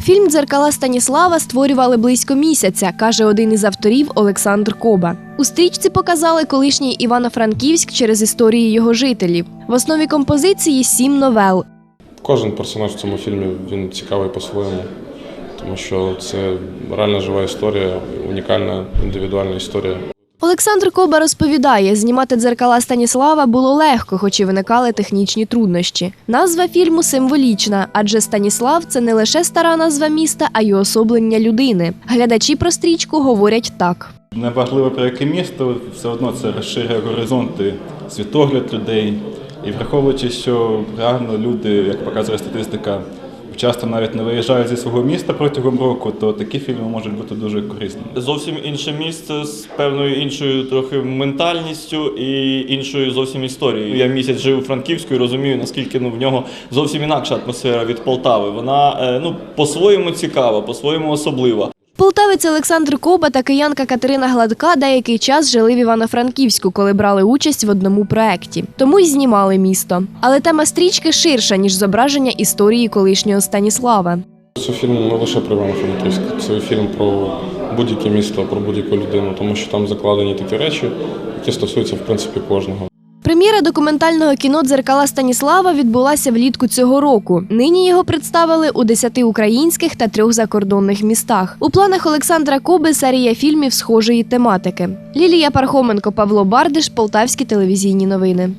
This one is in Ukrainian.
Фільм Дзеркала Станіслава створювали близько місяця, каже один із авторів Олександр Коба. У стрічці показали колишній Івано-Франківськ через історії його жителів. В основі композиції сім новел. Кожен персонаж в цьому фільмі він цікавий по-своєму, тому що це реальна жива історія, унікальна індивідуальна історія. Олександр Коба розповідає, знімати дзеркала Станіслава було легко, хоч і виникали технічні труднощі. Назва фільму символічна, адже Станіслав це не лише стара назва міста, а й уособлення людини. Глядачі про стрічку говорять так. Неважливо про яке місто, все одно це розширює горизонти, світогляд людей. І враховуючи, що реально люди, як показує статистика, часто навіть не виїжджають зі свого міста протягом року, то такі фільми можуть бути дуже корисними. Зовсім інше місце з певною іншою трохи ментальністю і іншою зовсім історією. Я місяць жив у Франківську і розумію, наскільки ну в нього зовсім інакша атмосфера від Полтави. Вона е, ну по-своєму цікава, по-своєму особлива. Полтавець Олександр Коба та киянка Катерина Гладка деякий час жили в Івано-Франківську, коли брали участь в одному проекті. Тому й знімали місто. Але тема стрічки ширша ніж зображення історії колишнього Станіслава. Це фільм не лише про Івано-Франківськ, це фільм про будь-яке місто, про будь-яку людину, тому що там закладені такі речі, які стосуються в принципі кожного. Прем'єра документального кіно Дзеркала Станіслава відбулася влітку цього року. Нині його представили у 10 українських та трьох закордонних містах. У планах Олександра Коби серія фільмів схожої тематики. Лілія Пархоменко, Павло Бардиш, Полтавські телевізійні новини.